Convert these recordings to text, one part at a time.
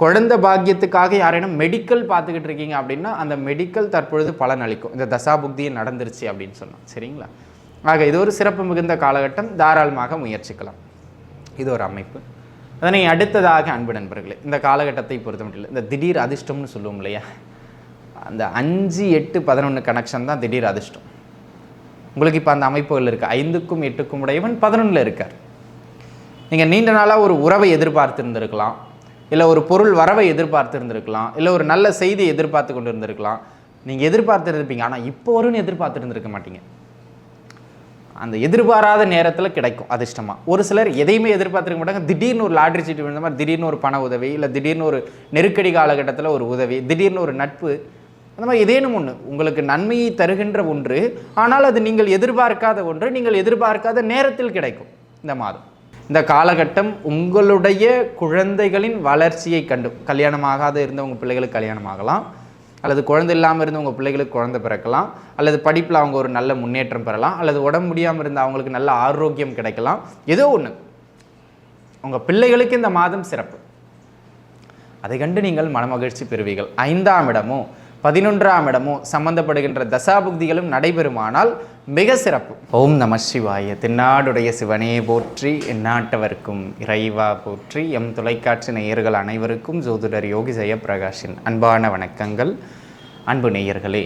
குழந்தை பாக்கியத்துக்காக யாரேனும் மெடிக்கல் பார்த்துக்கிட்டு இருக்கீங்க அப்படின்னா அந்த மெடிக்கல் தற்பொழுது பலன் அளிக்கும். இந்த தசாபுக்தியை நடந்துருச்சு அப்படின்னு சொன்னோம். சரிங்களா? ஆக இது ஒரு சிறப்பு மிகுந்த காலகட்டம். தாராளமாக முயற்சிக்கலாம். இது ஒரு அமைப்பு. அதனை அடுத்ததாக அன்பு நண்பர்களே இந்த காலகட்டத்தை பொறுத்த மட்டும் இந்த திடீர் அதிர்ஷ்டம்னு சொல்லுவோம் இல்லையா? அந்த அஞ்சு எட்டு பதினொன்று கனெக்ஷன் தான் திடீர் அதிர்ஷ்டம். உங்களுக்கு இப்போ அந்த அமைப்புகள் இருக்குது ஐந்துக்கும் எட்டுக்கும் உடையவன் பதினொன்றில் இருக்கார். நீங்கள் நீண்ட நாளாக ஒரு உறவை எதிர்பார்த்துருந்துருக்கலாம். இல்லை ஒரு பொருள் வரவை எதிர்பார்த்திருந்திருக்கலாம் இல்லை ஒரு நல்ல செய்தியை எதிர்பார்த்து கொண்டு இருந்திருக்கலாம் நீங்கள் எதிர்பார்த்துருப்பீங்க ஆனால் இப்போ வரும்னு எதிர்பார்த்துருந்துருக்க மாட்டீங்க. அந்த எதிர்பாராத நேரத்தில் கிடைக்கும் அதிர்ஷ்டமாக ஒரு சிலர் எதையுமே எதிர்பார்த்துருக்க மாட்டாங்க. திடீர்னு ஒரு லாட்ரி சீட்டு விழுந்த மாதிரி திடீர்னு ஒரு பண உதவி இல்லை திடீர்னு ஒரு நெருக்கடி காலகட்டத்தில் ஒரு உதவி திடீர்னு ஒரு நட்பு. அந்த மாதிரி ஏதேனும் ஒன்று உங்களுக்கு நன்மையை தருகின்ற ஒன்று. ஆனால் அது நீங்கள் எதிர்பார்க்காத ஒன்று. நீங்கள் எதிர்பார்க்காத நேரத்தில் கிடைக்கும். இந்த மாதம். இந்த காலகட்டம் உங்களுடைய குழந்தைகளின் வளர்ச்சியை கண்டு கல்யாணமாகாத இருந்த உங்கள் பிள்ளைகளுக்கு கல்யாணம் ஆகலாம் அல்லது குழந்தை இல்லாமல் இருந்து உங்கள் பிள்ளைகளுக்கு குழந்தை பிறக்கலாம் அல்லது படிப்பில் அவங்க ஒரு நல்ல முன்னேற்றம் பெறலாம் அல்லது உடம்பு முடியாமல் இருந்தால் அவங்களுக்கு நல்ல ஆரோக்கியம் கிடைக்கலாம் ஏதோ ஒன்று உங்கள் பிள்ளைகளுக்கு இந்த மாதம் சிறப்பு. அதை கண்டு நீங்கள் மனமகிழ்ச்சி பெறுவீர்கள். ஐந்தாம் இடமும் பதினொன்றாம் இடமும் சம்பந்தப்படுகின்ற தசாபுக்திகளும் நடைபெறுமானால் மிக சிறப்பு. ஓம் நம சிவாய. தென்னாடுடைய சிவனே போற்றி எந்நாட்டவர்க்கும் இறைவா போற்றி எம் தொலைக்காட்சி நேயர்கள் அனைவருக்கும் ஜோதிடர் யோகி ஜெயபிரகாஷின் அன்பான வணக்கங்கள். அன்பு நேயர்களே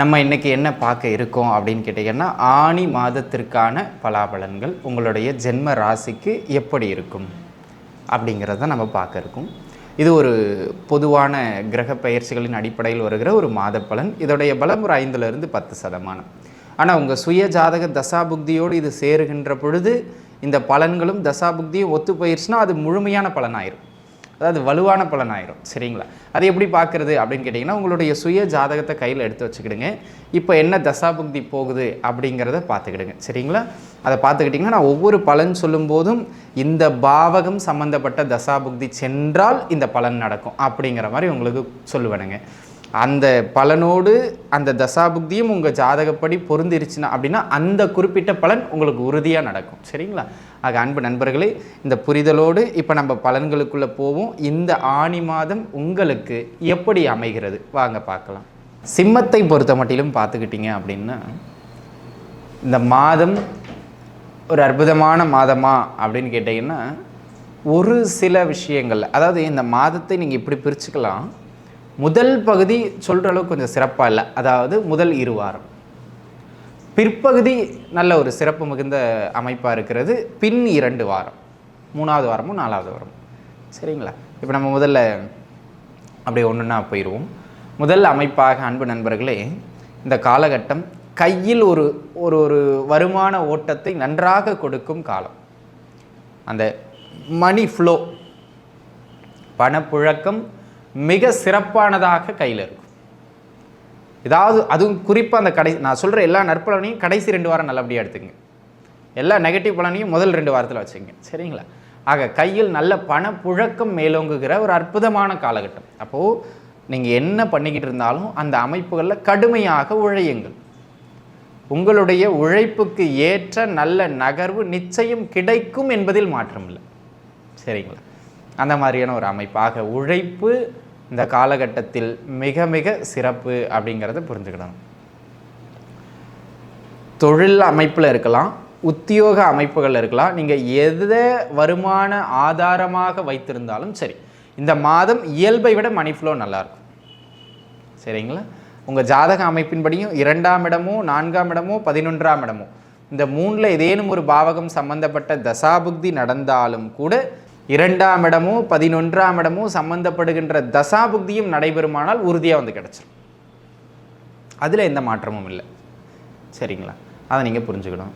நம்ம இன்னைக்கு என்ன பார்க்க இருக்கோம் அப்படின்னு கேட்டிங்கன்னா ஆணி மாதத்திற்கான பலாபலன்கள் உங்களுடைய ஜென்ம ராசிக்கு எப்படி இருக்கும் அப்படிங்கிறத நம்ம பார்க்க இருக்கோம். இது ஒரு பொதுவான கிரக பெயர்ச்சிகளின் அடிப்படையில் வருகிற ஒரு மாத பலன் இதோடைய பலம் ஒரு ஐந்துலேருந்து பத்து சதமானம். ஆனால் உங்கள் சுய ஜாதக தசாபுக்தியோடு இது சேருகின்ற பொழுது இந்த பலன்களும் தசாபுக்தியும் ஒத்து போயிடுச்சுன்னா அது முழுமையான பலனாயிரும். அதாவது வலுவான பலன் ஆயிரும் சரிங்களா? அது எப்படி பார்க்குறது அப்படின்னு கேட்டிங்கன்னா உங்களுடைய சுய ஜாதகத்தை கையில் எடுத்து வச்சுக்கிடுங்க. இப்போ என்ன தசாபுக்தி போகுது அப்படிங்கிறத பார்த்துக்கிடுங்க. சரிங்களா? அதை பார்த்துக்கிட்டிங்கன்னா நான் ஒவ்வொரு பலன் சொல்லும்போதும் இந்த பாவகம் சம்மந்தப்பட்ட தசாபுக்தி சென்றால் இந்த பலன் நடக்கும் அப்படிங்கிற மாதிரி உங்களுக்கு சொல்லுவேனுங்க. அந்த பலனோடு அந்த தசாபுக்தியும் உங்கள் ஜாதகப்படி பொருந்திருச்சுன்னா அப்படின்னா அந்த குறிப்பிட்ட பலன் உங்களுக்கு உறுதியாக நடக்கும். சரிங்களா? ஆக அன்பு நண்பர்களே இந்த புரிதலோடு இப்போ நம்ம பலன்களுக்குள்ளே போவோம். இந்த ஆணி மாதம் உங்களுக்கு எப்படி அமைகிறது? வாங்க பார்க்கலாம். சிம்மத்தை பொறுத்த மட்டிலும் பார்த்துக்கிட்டிங்க அப்படின்னா இந்த மாதம் ஒரு அற்புதமான மாதமா அப்படின்னு கேட்டிங்கன்னா ஒரு சில விஷயங்கள் அதாவது இந்த மாதத்தை நீங்கள் இப்படி பிரிச்சுக்கலாம். முதல் பகுதி சொல்கிற அளவுக்கு கொஞ்சம் சிறப்பாக இல்லை. அதாவது முதல் இரு வாரம். பிற்பகுதி நல்ல ஒரு சிறப்பு மிகுந்த அமைப்பாக இருக்கிறது. பின் இரண்டு வாரம். மூணாவது வாரமும் நாலாவது வாரமும். சரிங்களா? இப்போ நம்ம முதல்ல அப்படியே ஒன்றுன்னா போயிடுவோம் முதல் அமைப்பாக அன்பு நண்பர்களே இந்த காலகட்டம் கையில் ஒரு ஒரு ஒரு வருமான ஓட்டத்தை நன்றாக கொடுக்கும் காலம். அந்த மணி ஃப்ளோ பணப்புழக்கம் மிக சிறப்பானதாக கையில் இருக்கும். ஏதாவது அதுவும் குறிப்பாக அந்த கடை நான் சொல்கிற எல்லா நற்பலனையும் கடைசி ரெண்டு வாரம் நல்லபடியாக எடுத்துங்க எல்லா நெகட்டிவ் பலனையும் முதல் ரெண்டு வாரத்தில் வச்சுங்க சரிங்களா? ஆக கையில் நல்ல பண புழக்கம் மேலோங்குகிற ஒரு அற்புதமான காலகட்டம். அப்போது நீங்கள் என்ன பண்ணிக்கிட்டு இருந்தாலும் அந்த அமைப்புகளில் கடுமையாக உழையுங்கள். உங்களுடைய உழைப்புக்கு ஏற்ற நல்ல நகர்வு நிச்சயம் கிடைக்கும் என்பதில் மாற்றம் இல்லை சரிங்களா? அந்த மாதிரியான ஒரு அமைப்பாக உழைப்பு இந்த காலகட்டத்தில் மிக மிக சிறப்பு அப்படிங்கிறத புரிஞ்சுக்கிடணும் தொழில் அமைப்பில் இருக்கலாம் உத்தியோக அமைப்புகள் இருக்கலாம் நீங்கள் எதை வருமான ஆதாரமாக வைத்திருந்தாலும் சரி இந்த மாதம் இயல்பை விட மணி ஃப்ளோ நல்லாயிருக்கும். சரிங்களா? உங்கள் ஜாதக அமைப்பின்படியும் இரண்டாம் இடமோ நான்காம் இடமோ பதினொன்றாம் இடமோ இந்த மூணில் ஏதேனும் ஒரு பாவகம் சம்பந்தப்பட்ட தசாபுக்தி நடந்தாலும் கூட இரண்டாம் இடமும் பதினொன்றாம் இடமும் சம்பந்தப்படுகின்ற தசாபுக்தியும் நடைபெறுமானால் உறுதியாக வந்து கிடச்சிடும் அதில் எந்த மாற்றமும் இல்லை. சரிங்களா? அதை நீங்கள் புரிஞ்சுக்கணும்.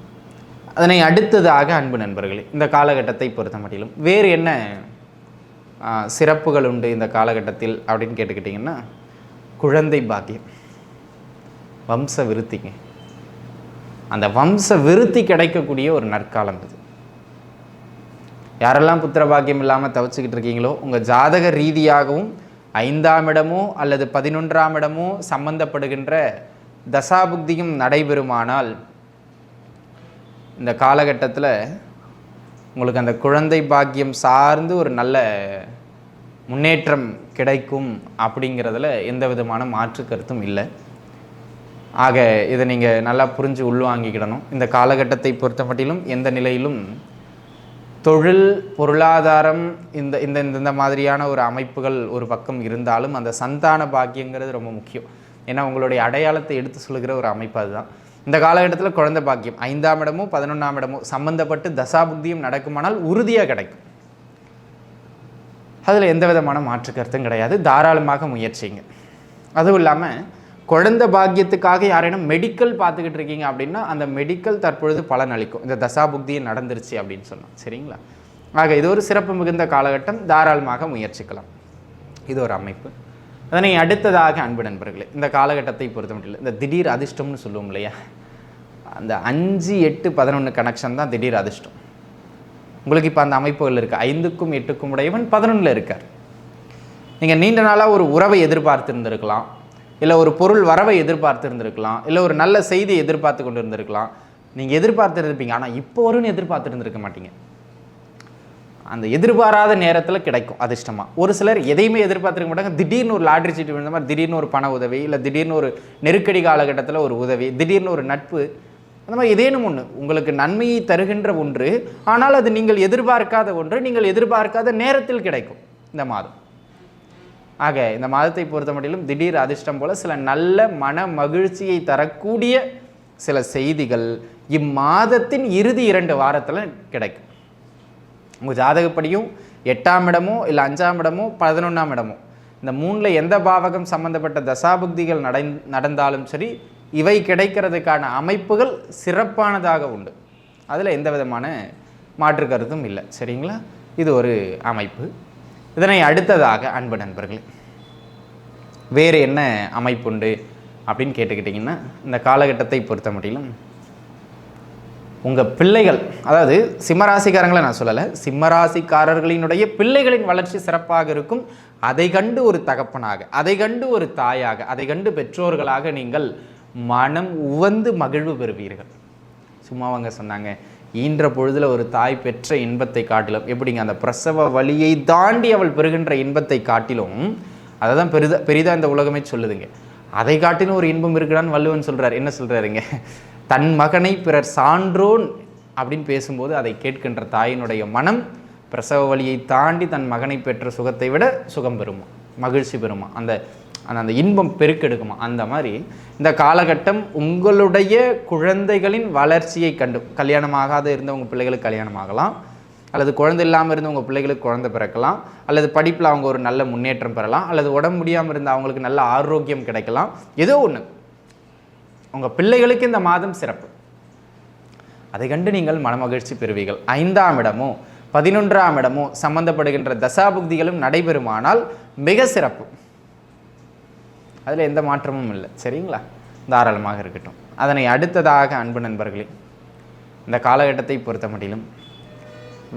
அதனை அடுத்ததாக அன்பு நண்பர்களே இந்த காலகட்டத்தை பொறுத்த மட்டிலும் வேறு என்ன சிறப்புகள் உண்டு இந்த காலகட்டத்தில் அப்படின்னு கேட்டுக்கிட்டிங்கன்னா குழந்தை பாக்கியம் வம்ச விருத்திங்க. அந்த வம்ச விருத்தி கிடைக்கக்கூடிய ஒரு நற்காலம் இது யாரெல்லாம் புத்திர பாக்கியம் இல்லாமல் தவிச்சுக்கிட்டு இருக்கீங்களோ உங்கள் ஜாதக ரீதியாகவும் ஐந்தாம் இடமோ அல்லது பதினொன்றாம் இடமோ சம்பந்தப்படுகின்ற தசாபுக்தியும் நடைபெறுமானால் இந்த காலகட்டத்தில் உங்களுக்கு அந்த குழந்தை பாக்கியம் சார்ந்து ஒரு நல்ல முன்னேற்றம் கிடைக்கும் அப்படிங்கிறதுல எந்த விதமான மாற்று கருத்தும் இல்லை. ஆக இதை நீங்கள் நல்லா புரிஞ்சு உள்வாங்கிக்கிடணும். இந்த காலகட்டத்தை பொறுத்த மட்டிலும் எந்த நிலையிலும் தொழில் பொருளாதாரம் இந்த இந்த இந்த மாதிரியான ஒரு அமைப்புகள் ஒரு பக்கம் இருந்தாலும் அந்த சந்தான பாக்கியங்கிறது ரொம்ப முக்கியம். ஏன்னா உங்களுடைய அடையாளத்தை எடுத்து சொல்லுகிற ஒரு அமைப்பு அதுதான். இந்த காலகட்டத்தில் குழந்தை பாக்கியம். ஐந்தாம் இடமும் பதினொன்றாம் இடமும் சம்பந்தப்பட்டு தசாபுக்தியும் நடக்குமானால் உறுதியாக கிடைக்கும். அதில் எந்த விதமான மாற்று கருத்தும் கிடையாது. தாராளமாக முயற்சிங்க. அதுவும் இல்லாமல் குழந்தை பாக்கியத்துக்காக யாரேனும் மெடிக்கல் பார்த்துக்கிட்டு இருக்கீங்க அப்படின்னா அந்த மெடிக்கல் தற்பொழுது பலன் அளிக்கும். இந்த தசாபுக்தியும் நடந்துருச்சு அப்படின்னு சொன்னோம். சரிங்களா? ஆக இது ஒரு சிறப்பு மிகுந்த காலகட்டம். தாராளமாக முயற்சிக்கலாம். இது ஒரு அமைப்பு. அதனை அடுத்ததாக அன்பு நண்பர்களே இந்த காலகட்டத்தை பொறுத்த மட்டும் இல்லை இந்த திடீர் அதிர்ஷ்டம்னு சொல்லுவோம் இல்லையா? அந்த அஞ்சு எட்டு பதினொன்று கனெக்ஷன் தான் திடீர் அதிர்ஷ்டம். உங்களுக்கு இப்போ அந்த அமைப்புகள் இருக்குது ஐந்துக்கும் எட்டுக்கும் உடையவன் பதினொன்றில் இருக்கார். நீங்கள் நீண்ட நாளாக ஒரு உறவை எதிர்பார்த்துருந்துருக்கலாம். இல்லை ஒரு பொருள் வரவை எதிர்பார்த்துருந்துருக்கலாம் இல்லை ஒரு நல்ல செய்தியை எதிர்பார்த்து கொண்டு இருந்திருக்கலாம் நீங்கள் எதிர்பார்த்துருந்துருப்பீங்க. ஆனால் இப்போ வரும்னு எதிர்பார்த்துருந்துருக்க மாட்டீங்க. அந்த எதிர்பாராத நேரத்தில் கிடைக்கும் அதிர்ஷ்டமாக ஒரு சிலர் எதையுமே எதிர்பார்த்துருக்க மாட்டாங்க. திடீர்னு ஒரு லாட்ரி சீட்டு விழுந்த மாதிரி திடீர்னு ஒரு பண உதவி இல்லை திடீர்னு ஒரு நெருக்கடி காலகட்டத்தில் ஒரு உதவி திடீர்னு ஒரு நட்பு. அந்த மாதிரி ஏதேனும் ஒன்று உங்களுக்கு நன்மையை தருகின்ற ஒன்று. ஆனால் அது நீங்கள் எதிர்பார்க்காத ஒன்று. நீங்கள் எதிர்பார்க்காத நேரத்தில் கிடைக்கும். இந்த மாதம். ஆக இந்த மாதத்தை பொறுத்த மட்டிலும் திடீர் அதிர்ஷ்டம் போல சில நல்ல மன மகிழ்ச்சியை தரக்கூடிய சில செய்திகள் இம்மாதத்தின் இறுதி இரண்டு வாரத்தில் கிடைக்கும். உங்கள் ஜாதகப்படியும் எட்டாம் இடமோ இல்லை அஞ்சாம் இடமோ பதினொன்றாம் இடமோ இந்த மூணில் எந்த பாவகம் சம்பந்தப்பட்ட தசாபுக்திகள் நடை நடந்தாலும் சரி இவை கிடைக்கிறதுக்கான அமைப்புகள் சிறப்பானதாக உண்டு. அதில் எந்த விதமான மாற்று கருத்தும் இல்லை. சரிங்களா? இது ஒரு அமைப்பு. இதனை அடுத்ததாக அன்பு நண்பர்களே வேறு என்ன அமைப்புண்டு அப்படின்னு கேட்டுக்கிட்டிங்கன்னா இந்த காலகட்டத்தை பொறுத்த மட்டிலும் உங்கள் பிள்ளைகள் அதாவது சிம்மராசிக்காரங்களை நான் சொல்லலை சிம்மராசிக்காரர்களினுடைய பிள்ளைகளின் வளர்ச்சி சிறப்பாக இருக்கும் அதை கண்டு ஒரு தகப்பனாக அதை கண்டு ஒரு தாயாக அதை கண்டு பெற்றோர்களாக நீங்கள் மனம் உவந்து மகிழ்வு பெறுவீர்கள். சும்மா அவங்க சொன்னாங்க ஈன்ற பொழுதில் ஒரு தாய் பெற்ற இன்பத்தை காட்டிலும் எப்படிங்க அந்த பிரசவ வழியை தாண்டி அவள் பெறுகின்ற இன்பத்தை காட்டிலும் அதை தான் பெரிதா பெரிதாக இந்த உலகமே சொல்லுதுங்க. அதை காட்டிலும் ஒரு இன்பம் இருக்குடான்னு வள்ளுவன் சொல்கிறார் என்ன சொல்கிறாருங்க தன் மகனை பிறர் சான்றோன் அப்படின்னு பேசும்போது அதை கேட்கின்ற தாயினுடைய மனம் பிரசவ வழியை தாண்டி தன் மகனை பெற்ற சுகத்தை விட சுகம் பெறுமா மகிழ்ச்சி பெறுமா? அந்த அந்த அந்த இன்பம் பெருக்கெடுக்குமா? அந்த மாதிரி இந்த காலகட்டம் உங்களுடைய குழந்தைகளின் வளர்ச்சியை கண்டு கல்யாணமாகாத இருந்தவங்க பிள்ளைகளுக்கு கல்யாணம் ஆகலாம் அல்லது குழந்தை இல்லாமல் இருந்து உங்கள் பிள்ளைகளுக்கு குழந்தை பிறக்கலாம் அல்லது படிப்பில் அவங்க ஒரு நல்ல முன்னேற்றம் பெறலாம் அல்லது உடம்பு முடியாமல் இருந்த அவங்களுக்கு நல்ல ஆரோக்கியம் கிடைக்கலாம். ஏதோ ஒன்று உங்கள் பிள்ளைகளுக்கு இந்த மாதம் சிறப்பு. அதை கண்டு நீங்கள் மனமகிழ்ச்சி பெறுவீர்கள். ஐந்தாம் இடமோ பதினொன்றாம் இடமோ சம்பந்தப்படுகின்ற தசாபுக்திகளும் நடைபெறுமானால் மிக சிறப்பு. அதில் எந்த மாற்றமும் இல்லை. சரிங்களா? தாராளமாக இருக்கட்டும். அதனை அடுத்ததாக அன்பு நண்பர்களே இந்த காலகட்டத்தை பொறுத்த மட்டிலும்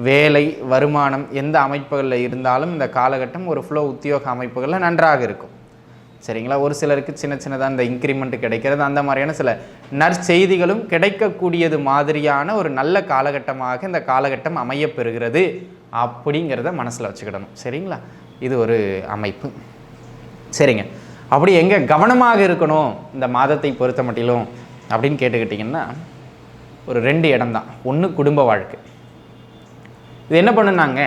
வேலை வருமானம் எந்த அமைப்புகளில் இருந்தாலும் இந்த காலகட்டம் ஒரு ஃப்ளோ உத்தியோக அமைப்புகளில் நன்றாக இருக்கும். சரிங்களா? ஒரு சிலருக்கு சின்ன சின்னதாக இந்த இன்க்ரிமெண்ட் கிடைக்கிறது. அந்த மாதிரியான சில நற்செய்திகளும் கிடைக்கக்கூடியது மாதிரியான ஒரு நல்ல காலகட்டமாக இந்த காலகட்டம் அமையப்பெறுகிறது அப்படிங்கிறத மனசில் வச்சுக்கிடணும். சரிங்களா? இது ஒரு அமைப்பு. சரிங்க. அப்படி எங்கே கவனமாக இருக்கணும் இந்த மாதத்தை பொறுத்த மட்டிலும் அப்படின்னு கேட்டுக்கிட்டிங்கன்னா ஒரு ரெண்டு இடம்தான் ஒன்று குடும்ப வாழ்க்கை. இது என்ன பண்ணுனாங்க?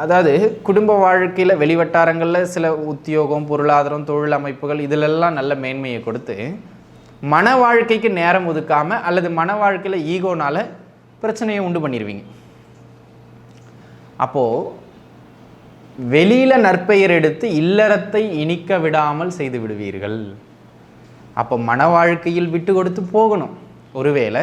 அதாவது குடும்ப வாழ்க்கையில் வெளிவட்டாரங்களில் சில உத்தியோகம் பொருளாதாரம் தொழில் அமைப்புகள் இதிலெல்லாம் நல்ல மேன்மையை கொடுத்து மன வாழ்க்கைக்கு நேரம் ஒதுக்காமல் அல்லது மன வாழ்க்கையில் ஈகோனால் பிரச்சனையை உண்டு பண்ணிடுவீங்க அப்போது வெளியில் நற்பெயர் எடுத்து இல்லறத்தை இனிக்க விடாமல் செய்து விடுவீர்கள். அப்போ மன வாழ்க்கையில் விட்டு கொடுத்து போகணும். ஒருவேளை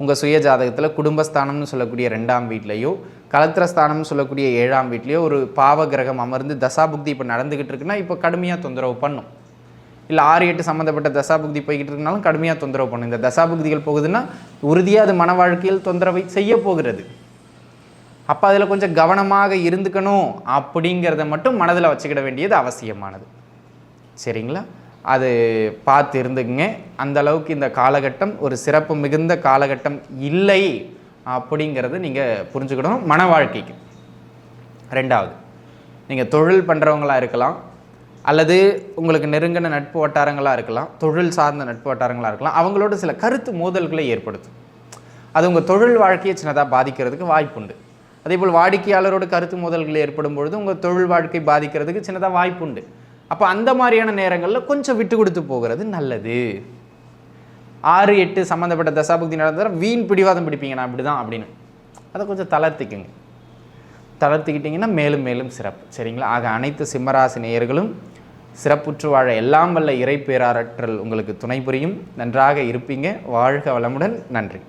உங்கள் சுய ஜாதகத்தில் குடும்பஸ்தானம்னு சொல்லக்கூடிய ரெண்டாம் வீட்லேயோ கலத்திரஸ்தானம்னு சொல்லக்கூடிய ஏழாம் வீட்லேயோ ஒரு பாவ கிரகம் அமர்ந்து தசாபுக்தி இப்போ நடந்துக்கிட்டு இருக்குன்னா இப்போ கடுமையாக தொந்தரவு பண்ணும். இல்லை ஆறு எட்டு சம்மந்தப்பட்ட தசாபுக்தி போய்கிட்டு இருந்தாலும் கடுமையாக தொந்தரவு பண்ணும். இந்த தசாபுக்திகள் போகுதுன்னா உறுதியாக அது மன வாழ்க்கையில் தொந்தரவை செய்ய போகிறது. அப்போ அதில் கொஞ்சம் கவனமாக இருந்துக்கணும் அப்படிங்கிறத மட்டும் மனதில் வச்சுக்கிட வேண்டியது அவசியமானது. சரிங்களா? அது பார்த்து இருந்துக்குங்க. அந்த அளவுக்கு இந்த காலகட்டம் ஒரு சிறப்பு மிகுந்த காலகட்டம் இல்லை அப்படிங்கிறத நீங்கள் புரிஞ்சுக்கணும் மன வாழ்க்கைக்கு. ரெண்டாவது நீங்கள் தொழில் பண்ணுறவங்களாக இருக்கலாம் அல்லது உங்களுக்கு நெருங்கின நட்பு வட்டாரங்களாக இருக்கலாம் தொழில் சார்ந்த நட்பு வட்டாரங்களாக இருக்கலாம் அவங்களோட சில கருத்து மோதல்களை ஏற்படுத்தும். அது உங்கள் தொழில் வாழ்க்கையை சின்னதாக பாதிக்கிறதுக்கு வாய்ப்புண்டு. அதேபோல் வாடிக்கையாளரோட கருத்து மோதல்கள் ஏற்படும் பொழுது உங்கள் தொழில் வாழ்க்கை பாதிக்கிறதுக்கு சின்னதாக வாய்ப்பு உண்டு. அப்போ அந்த மாதிரியான நேரங்களில் கொஞ்சம் விட்டு கொடுத்து போகிறது நல்லது. ஆறு எட்டு சம்மந்தப்பட்ட தசாபக்தி நடந்தால் வீண் பிடிவாதம் பிடிப்பீங்க நான் அப்படி தான் அப்படின்னு. அதை கொஞ்சம் தளர்த்திக்குங்க. தளர்த்திக்கிட்டிங்கன்னா மேலும் மேலும் சிறப்பு. சரிங்களா? ஆக அனைத்து சிம்மராசி நேயர்களும் சிறப்புற்று வாழ எல்லாம் வல்ல இறை பேராற்றல் உங்களுக்கு துணை புரியும். நன்றாக இருப்பீங்க. வாழ்க வளமுடன். நன்றி.